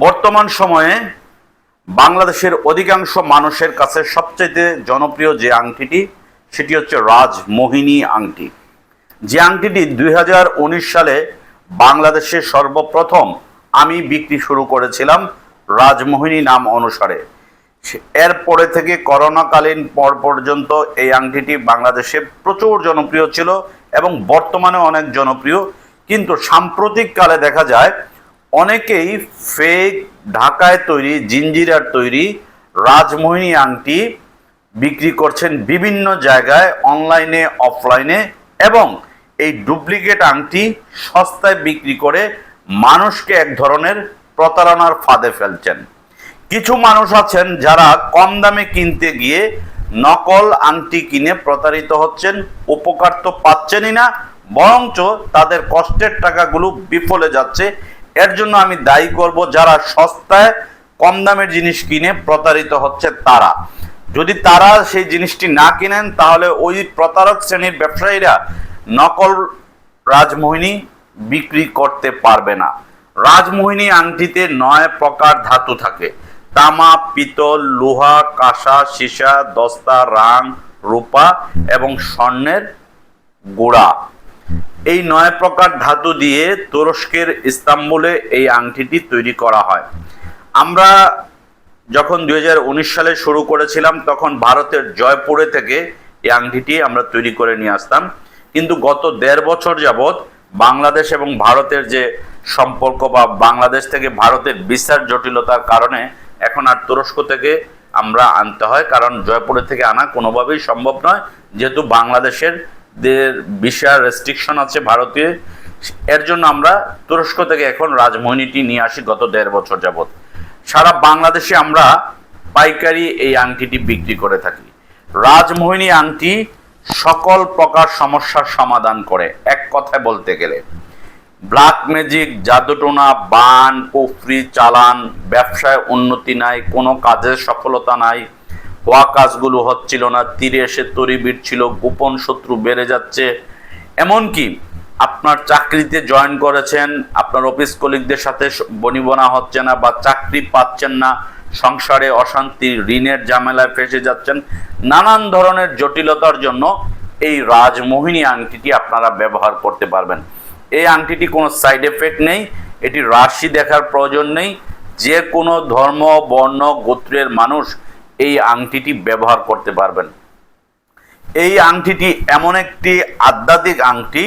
বর্তমান সময়ে বাংলাদেশের অধিকাংশ মানুষের কাছে সবচেয়ে জনপ্রিয় যে আংটিটি, সেটি হচ্ছে রাজমোহিনী আংটি। যে আংটিটি দুই হাজার উনিশ সালে বাংলাদেশে সর্বপ্রথম আমি বিক্রি শুরু করেছিলাম রাজমোহিনী নাম অনুসারে। এরপরে থেকে করোনাকালীন পর পর্যন্ত এই আংটিটি বাংলাদেশে প্রচুর জনপ্রিয় ছিল এবং বর্তমানে অনেক জনপ্রিয়। কিন্তু সাম্প্রতিক কালে দেখা যায় অনেকেই ফেক ঢাকায় তৈরি জিঞ্জিরার তৈরি রাজমোহিনী আংটি বিক্রি করছেন বিভিন্ন জায়গায় অনলাইনে অফলাইনে এবং এই ডুপ্লিকেট আংটি সস্তায় বিক্রি করে মানুষকে এক ধরনের প্রতারণার ফাঁদে ফেলছেন। কিছু মানুষ আছেন যারা কম দামে কিনতে গিয়ে নকল আংটি কিনে প্রতারিত হচ্ছেন, উপকার তো পাচ্ছেনই না, বরঞ্চ তাদের কষ্টের টাকাগুলো বিফলে যাচ্ছে। এর জন্য আমি দায়ী করব যারা সস্তায় কম দামের জিনিস কিনে প্রতারিত হচ্ছে তারা। যদি তারা সেই জিনিসটি না কিনেন, তাহলে ওই প্রতারক শ্রেণির ব্যবসায়ীরা নকল রাজমোহিনী বিক্রি করতে পারবে না। রাজমোহিনী আংটিতে নয় প্রকার ধাতু থাকে। তামা, পিতল, লোহা, কাঁসা, সীসা, দস্তা, রাং, রূপা এবং স্বর্ণের গোড়া। এই নয় প্রকার ধাতু দিয়ে তুরস্কের ইস্তাম্বুলে এই আংটিটি তৈরি করা হয়। আমরা যখন দুই হাজার উনিশ সালে শুরু করেছিলাম, তখন ভারতের জয়পুরে থেকে এই আংটিটি আমরা তৈরি করে নিয়ে আসতাম। কিন্তু গত দেড় বছর যাবৎ বাংলাদেশ এবং ভারতের যে সম্পর্ক বা বাংলাদেশ থেকে ভারতের বিচার জটিলতার কারণে এখন আর তুরস্ক থেকে আমরা আনতে হয়, কারণ জয়পুরে থেকে আনা কোনোভাবেই সম্ভব নয়। যেহেতু বাংলাদেশের দের বিশাল রেস্ট্রিকশন আছে ভারতীয় এর জন্য আমরা তুরস্ক থেকে এখন রাজমোহিনীটি নিয়ে আসি গত দেড় বছর যাবৎ। সারা বাংলাদেশে আমরা পাইকারি এই আংটিটি বিক্রি করে থাকি। রাজমোহিনী আংটি সকল প্রকার সমস্যার সমাধান করে, এক কথায় বলতে গেলে। ব্ল্যাক ম্যাজিক জাদুটোনা, বান, কুফরি, চালান, ব্যবসায় উন্নতি নাই, কোনো কাজের সফলতা নাই। হওয়া কাজগুলো হচ্ছিল না, তীরে এসে তরি ছিল, গোপন শত্রু বেড়ে যাচ্ছে। এমনকি আপনার চাকরিতে জয়েন করেছেন, আপনার অফিস কলিগদের সাথে বনিবনা হচ্ছে না বা চাকরি পাচ্ছেন না, সংসারে অশান্তি, ঋণের ঝামেলায় ফেসে যাচ্ছেন, নানান ধরনের জটিলতার জন্য এই রাজমোহিনী আংটিটি আপনারা ব্যবহার করতে পারবেন। এই আংটিটি কোনো সাইড এফেক্ট নেই, এটি রাশি দেখার প্রয়োজন নেই। যে কোনো ধর্ম, বর্ণ, গোত্রের মানুষ এই আংটিটি ব্যবহার করতে পারবেন। এই আংটিটি এমন একটি আধ্যাত্মিক আংটি,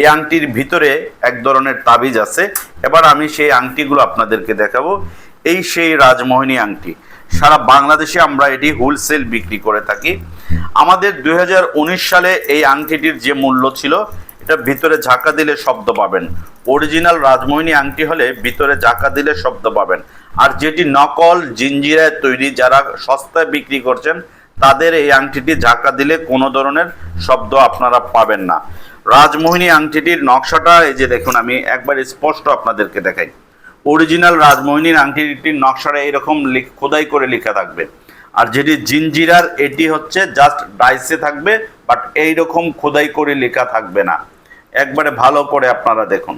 এই আংটির ভিতরে এক ধরনের তাবিজ আছে। এবার আমি সেই আংটিগুলো আপনাদেরকে দেখাবো। এই সেই রাজমোহিনী আংটি। সারা বাংলাদেশে আমরা এটি হোলসেল বিক্রি করে থাকি। আমাদের দুই হাজার উনিশ সালে এই আংটিটির যে মূল্য ছিল ভিতরে ঝাঁকা দিলে শব্দ পাবেন। অরিজিনাল রাজমোহিনী আংটি হলে ভিতরে ঝাঁকা দিলে শব্দ পাবেন। আর যেটি নকল জিঞ্জিরায় তৈরি যারা সস্তায় বিক্রি করছেন, তাদের এই আংটিটি ঝাঁকা দিলে কোনো ধরনের শব্দ আপনারা পাবেন না। রাজমোহিনী আংটিটির নকশাটা, এই যে দেখুন, আমি একবার স্পষ্ট আপনাদেরকে দেখাই। অরিজিনাল রাজমোহিনীর আংটিটির নকশাটা এরকম খোদাই করে লেখা থাকবে। আর যেটি জিঞ্জিরার, এটি হচ্ছে জাস্ট ডাইসে থাকবে বাট এইরকম খোদাই করে লেখা থাকবে না। একবারে ভালো করে আপনারা দেখুন।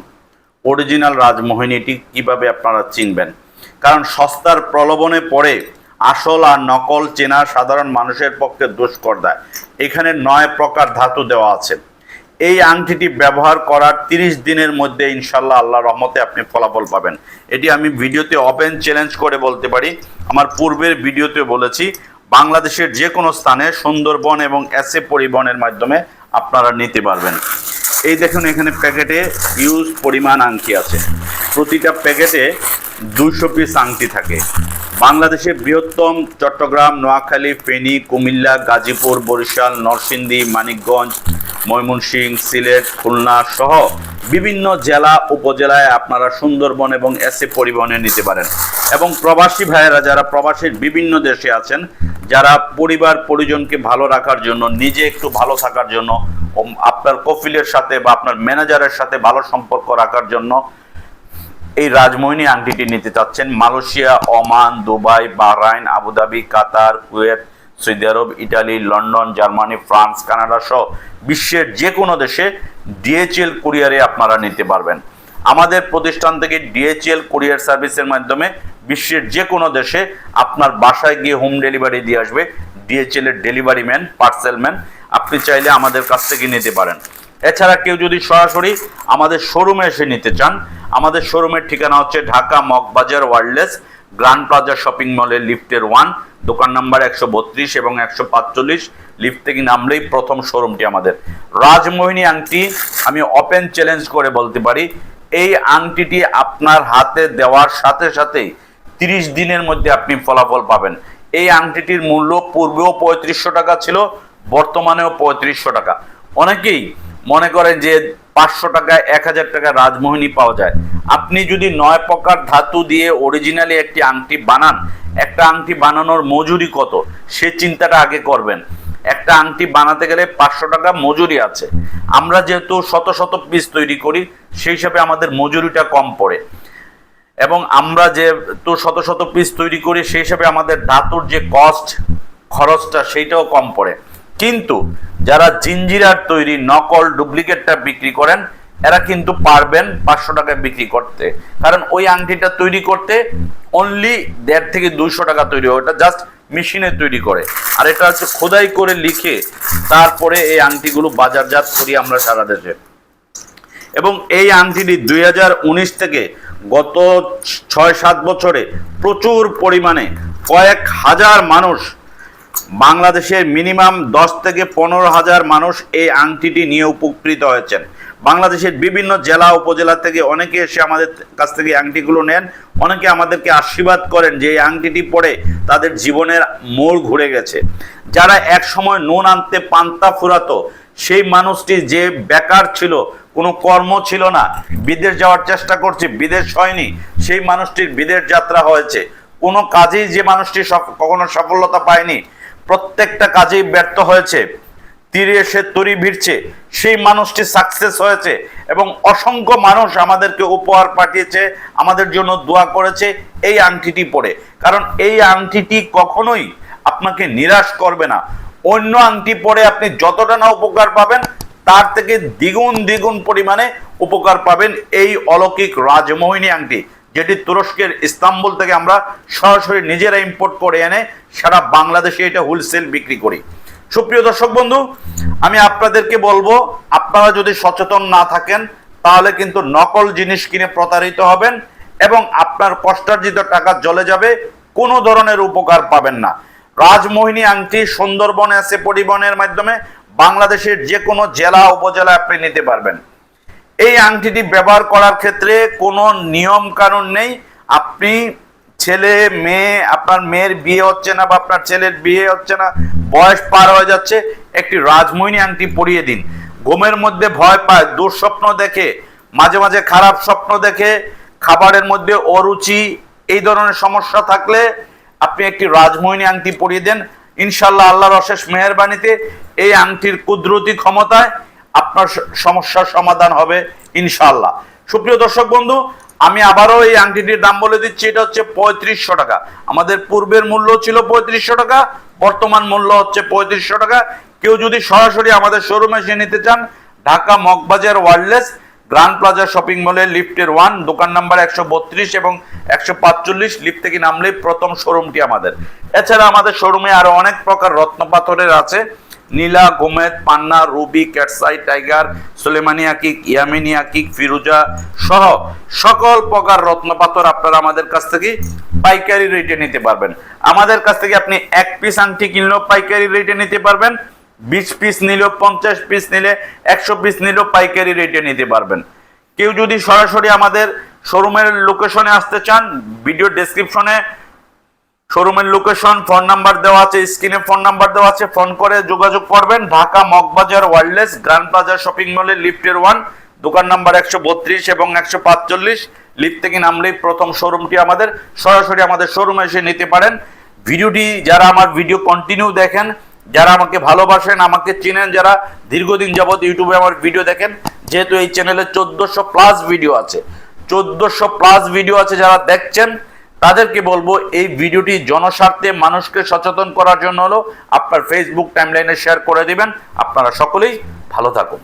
অরিজিনাল রাজমোহিনীটি কীভাবে আপনারা চিনবেন। কারণ সস্তার প্রলোভনে পড়ে আসল আর নকল চেনা সাধারণ মানুষের পক্ষে দুষ্কর দেয়। এখানে নয় প্রকার ধাতু দেওয়া আছে। এই আংটিটি ব্যবহার করার তিরিশ দিনের মধ্যে ইনশাল্লাহ আল্লাহ রহমতে আপনি ফলাফল পাবেন। এটি আমি ভিডিওতে ওপেন চ্যালেঞ্জ করে বলতে পারি। আমার পূর্বের ভিডিওতে বলেছি, বাংলাদেশের যে কোনো স্থানে সুন্দরবন এবং এসে পরিবহনের মাধ্যমে আপনারা নিতে পারবেন। এই দেখুন এখানে প্যাকেটে ইউজ পরিমাণ আংটি আছে। প্রতিটা প্যাকেটে দুশো পিস আংটি থাকে। বাংলাদেশের বৃহত্তম চট্টগ্রাম, নোয়াখালী, ফেনী, কুমিল্লা, গাজীপুর, বরিশাল, নরসিংদী, মানিকগঞ্জ, ময়মনসিংহ, সিলেট, খুলনা সহ বিভিন্ন জেলা, উপজেলায় আপনারা সুন্দরবন এবং এসে পরিবহনে নিতে পারেন। এবং প্রবাসী ভাইয়েরা, যারা প্রবাসীর বিভিন্ন দেশে আছেন, যারা পরিবার পরিজনকে ভালো রাখার জন্য, নিজে একটু ভালো থাকার জন্য আপনার কফিলের সাথে বা আপনার ম্যানেজারের সাথে ভালো সম্পর্ক রাখার জন্য এই রাজমোহিনী আংটিটি নিতে চাচ্ছেন। Malaysia, Oman, Dubai, Bahrain, Abu Dhabi, Qatar, Kuwait, Saudi Arab, Italy, London, Germany, France, Canada সহ বিশ্বের যে কোনো দেশে ডিএচএল কুরিয়ারে আপনারা নিতে পারবেন। আমাদের প্রতিষ্ঠান থেকে ডিএচএল কুরিয়ার সার্ভিসের মাধ্যমে বিশ্বের যে কোনো দেশে আপনার বাসায় গিয়ে হোম ডেলিভারি দিয়ে আসবে। ডিএচএল এর ডেলিভারি ম্যান, পার্সেল ম্যান। আপনি চাইলে আমাদের কাছ থেকে নিতে পারেন। এছাড়া কেউ যদি সরাসরি আমাদের শোরুমে এসে নিতে চান, আমাদের শোরুমের ঠিকানা হচ্ছে Dhaka Mogbazar wireless grand plaza shopping মলের লিফটের ওয়ান, দোকান নাম্বার একশো বত্রিশ এবং একশো পাঁচচল্লিশ। লিফট থেকে নামলেই প্রথম শোরুমটি আমাদের। রাজমোহিনী আংটি, আমি ওপেন চ্যালেঞ্জ করে বলতে পারি, এই আংটিটি আপনার হাতে দেওয়ার সাথে সাথেই তিরিশ দিনের মধ্যে আপনি ফলাফল পাবেন। এই আংটিটির মূল্য পূর্বেও পঁয়ত্রিশশো টাকা ছিল বর্তমানেও পঁয়ত্রিশশো টাকা। অনেকেই মনে করেন যে পাঁচশো টাকায় এক হাজার টাকা রাজমোহিনী পাওয়া যায়। আপনি যদি নয় প্রকার ধাতু দিয়ে অরিজিনালি একটি আংটি বানান, একটা আংটি বানানোর মজুরি কত? সে চিন্তাটা আগে করবেন। একটা আংটি বানাতে গেলে পাঁচশো টাকা মজুরি আছে। আমরা যেহেতু শত শত পিস তৈরি করি, সেই হিসাবে আমাদের মজুরিটা কম পড়ে। এবং আমরা যে তো শত শত পিস তৈরি করি, সেই হিসাবে আমাদের ধাতুর যে কস্ট খরচটা সেইটাও কম পড়ে। কিন্তু যারা জিঞ্জিরার তৈরি নকল ডুপ্লিকেটটা বিক্রি করেন, এরা কিন্তু পারবেন পাঁচশো টাকায় বিক্রি করতে। কারণ ওই আংটিটা তৈরি করতে অনলি দেড় থেকে দুইশো টাকা তৈরি হয়। ওটা জাস্ট মেশিনে তৈরি করে। আর এটা হচ্ছে খোদাই করে লিখে তারপরে এই আংটিগুলো বাজারজাত করি আমরা সারা দেশে। এবং এই আংটিটি দুই হাজার উনিশ থেকে গত ছয় সাত বছরে প্রচুর পরিমাণে কয়েক হাজার মানুষ বাংলাদেশের মিনিমাম দশ থেকে পনেরো হাজার মানুষ এই আংটিটি নিয়ে উপকৃত হয়েছেন। বাংলাদেশের বিভিন্ন জেলা, উপজেলা থেকে অনেকে এসে আমাদের কাছ থেকে আংটিগুলো নেন। অনেকে আমাদেরকে আশীর্বাদ করেন যে এই আংটিটি পরে তাদের জীবনের মোড় ঘুরে গেছে। যারা এক সময় নুন আনতে পান্তা ফুরাতো, সেই মানুষটি যে বেকার ছিল, কোনো কর্ম ছিল না, বিদেশ যাওয়ার চেষ্টা করছে, বিদেশ হয়নি, সেই মানুষটির বিদেশ যাত্রা হয়েছে। কোনো কাজেই যে মানুষটি কখনো সফলতা পায়নি প্রত্যেকটা কাজেই ব্যর্থ হয়েছে। তীরে এসে তরি ভিড়ছে। সেই মানুষটি সাকসেস হয়েছে এবং অসংখ্য মানুষ আমাদেরকে উপহার পাঠিয়েছে, আমাদের জন্য দোয়া করেছে এই আংটিটি পরে। কারণ এই আংটিটি কখনোই আপনাকে নিরাশ করবে না। অন্য আংটি পরে আপনি যতটা না উপকার পাবেন, তার থেকে দ্বিগুণ দ্বিগুণ পরিমাণে উপকার পাবেন এই অলৌকিক রাজমোহিনী আংটি। যেটি তুরস্কের ইস্তাম্বুল থেকে আমরা সরাসরি নিজেরা ইম্পোর্ট করে এনে সারা বাংলাদেশে এটা হোলসেল বিক্রি করি। সুপ্রিয় দর্শক বন্ধু, আমি আপনাদেরকে বলব, আপনারা যদি সচেতন না থাকেন, তাহলে কিন্তু নকল জিনিস কিনে প্রতারিত হবেন এবং আপনার কষ্টার্জিত টাকা জলে যাবে, কোনো ধরনের উপকার পাবেন না। রাজমোহিনী আংটি সুন্দরবনে আছে, পরিবহনের মাধ্যমে বাংলাদেশের যে কোনো জেলা উপজেলা আপনি নিতে পারবেন। এই আংটিটি ব্যবহার করার ক্ষেত্রে কোনো নিয়ম কানুন নেই। আপনি ছেলে, মেয়ে, আপনার মেয়ের বিয়ে হচ্ছে না বা আপনার ছেলের বিয়ে হচ্ছে না, বয়স পার হয়ে যাচ্ছে, একটি রাজমোহিনী আংটি পরিয়ে দিন। ঘুমের মধ্যে ভয় পায়, দুঃস্বপ্ন দেখে, মাঝে মাঝে খারাপ স্বপ্ন দেখে, খাবারের মধ্যে অরুচি, এই ধরনের সমস্যা থাকলে আপনি একটি রাজমোহিনী আংটি পরিয়ে দেন। ইনশাল্লাহ আল্লাহর অশেষ মেহরবানিতে এই আংটির কুদরতি ক্ষমতায় আপনার সমস্যার সমাধান হবে ইনশাল্লাহ সুপ্রিয় দর্শক বন্ধু, আমি আবারও এই আংটিটির দাম বলে দিচ্ছি, এটা হচ্ছে পঁয়ত্রিশশো টাকা। আমাদের পূর্বের মূল্য ছিল পঁয়ত্রিশশো টাকা, বর্তমান মূল্য হচ্ছে পঁয়ত্রিশশো টাকা। কেউ যদি সরাসরি আমাদের শোরুমে এসে নিতে চান, Dhaka Mogbazar wireless grand plaza shopping মলের লিফটের ওয়ান দোকান নাম্বার একশো বত্রিশ এবং একশো পাঁচচল্লিশ লিফট থেকে নামলেই প্রথম শোরুমটি আমাদের। এছাড়া আমাদের শোরুমে আরও অনেক প্রকার রত্ন পাথরের আছে। নীলা গোমেদ, পান্না, রুবি ক্যাটসাই টাইগার সুলেমানিয়া কিক ইয়ামিনিয়া কিক ফিরুজা সহ সকল প্রকার রত্ন পাথর আপনারা আমাদের কাছ থেকে পাইকারি রেটে নিতে পারবেন। আমাদের কাছ থেকে আপনি এক পিস আংটি কিনলেও পাইকারি রেটে নিতে পারবেন, বিশ পিস নিলেও পঞ্চাশ পিস নিলে একশো পিস নিলেও পাইকারি রেটে নিতে পারবেন। কেউ যদি সরাসরি আমাদের শোরুমের লোকেশনে আসতে চান ভিডিও ডেসক্রিপশনে শোরুমের লোকেশন ফোন নাম্বার দেওয়া আছে, স্ক্রিনে ফোন নাম্বার দেওয়া আছে ফোন করে যোগাযোগ করবেন। Dhaka Mogbazar wireless grand plaza shopping মলের লিফটের ওয়ান দোকান নাম্বার একশো বত্রিশ এবং একশো পাঁচচল্লিশ। লিফট থেকে নামলেই প্রথম শোরুমটি আমাদের, সরাসরি আমাদের শোরুমে এসে নিতে পারেন। ভিডিওটি যারা আমার ভিডিও কন্টিনিউ দেখেন, যারা আমাকে ভালোবাসেন, আমাকে চেনেন, যারা দীর্ঘদিন যাবৎ ইউটিউবে আমার ভিডিও দেখেন, যেহেতু এই চ্যানেলে চোদ্দোশো প্লাস ভিডিও আছে। চোদ্দোশো প্লাস ভিডিও আছে যারা দেখছেন তাদেরকে বলব, এই ভিডিওটি জনস্বার্থে মানুষকে সচেতন করার জন্য হলো, আপনার ফেসবুক টাইমলাইনে শেয়ার করে দিবেন। আপনারা সকলেই ভালো থাকুন।